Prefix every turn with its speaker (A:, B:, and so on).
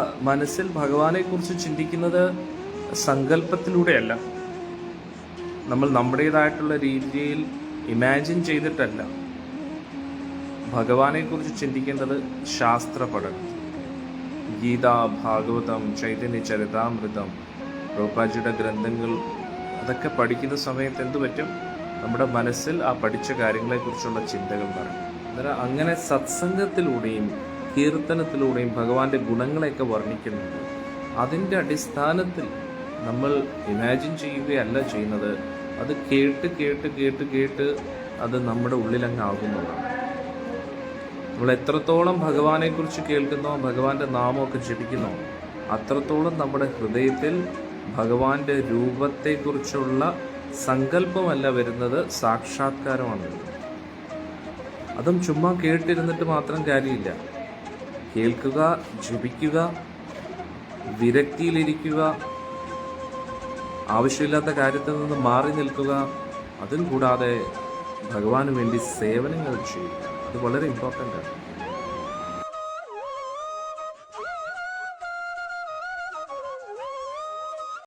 A: മനസ്സിൽ ഭഗവാനെ കുറിച്ച് ചിന്തിക്കുന്നത് സങ്കല്പത്തിലൂടെയല്ല. നമ്മൾ നമ്മുടേതായിട്ടുള്ള രീതിയിൽ ഇമാജിൻ ചെയ്തിട്ടല്ല. ഭഗവാനെക്കുറിച്ച് ചിന്തിക്കേണ്ടത് ശാസ്ത്ര പഠനം ഗീത ഭാഗവതം ചൈതന്യ ചരിതാമൃതം റോപ്പാജിയുടെ ഗ്രന്ഥങ്ങൾ അതൊക്കെ പഠിക്കുന്ന സമയത്ത് എന്തു പറ്റും? നമ്മുടെ മനസ്സിൽ ആ പഠിച്ച കാര്യങ്ങളെക്കുറിച്ചുള്ള ചിന്തകൾ പറയും അങ്ങനെ സത്സംഗത്തിലൂടെയും കീർത്തനത്തിലൂടെയും ഭഗവാന്റെ ഗുണങ്ങളെയൊക്കെ വർണിക്കുന്നുണ്ട്. അതിന്റെ അടിസ്ഥാനത്തിൽ നമ്മൾ ഇമാജിൻ ചെയ്യുകയല്ല ചെയ്യുന്നത്. അത് കേട്ട് കേട്ട് കേട്ട് കേട്ട് അത് നമ്മുടെ ഉള്ളിലങ്ങ് ആകുന്നതാണ്. നമ്മൾ എത്രത്തോളം ഭഗവാനെക്കുറിച്ച് കേൾക്കുന്നോ ഭഗവാന്റെ നാമമൊക്കെ ജപിക്കുന്നോ അത്രത്തോളം നമ്മുടെ ഹൃദയത്തിൽ ഭഗവാന്റെ രൂപത്തെക്കുറിച്ചുള്ള സങ്കല്പമല്ല വരുന്നത് സാക്ഷാത്കാരമാണ് അതും ചുമ്മാ കേട്ടിരുന്നിട്ട് മാത്രം കാര്യമില്ല. കേൾക്കുക ജപിക്കുക വിരക്തിയിലിരിക്കുക ആവശ്യമില്ലാത്ത കാര്യത്തിൽ നിന്ന് മാറി നിൽക്കുക അതും കൂടാതെ ഭഗവാന് വേണ്ടി സേവനങ്ങൾ ചെയ്യുക. അത് വളരെ ഇമ്പോർട്ടന്റ് ആണ്.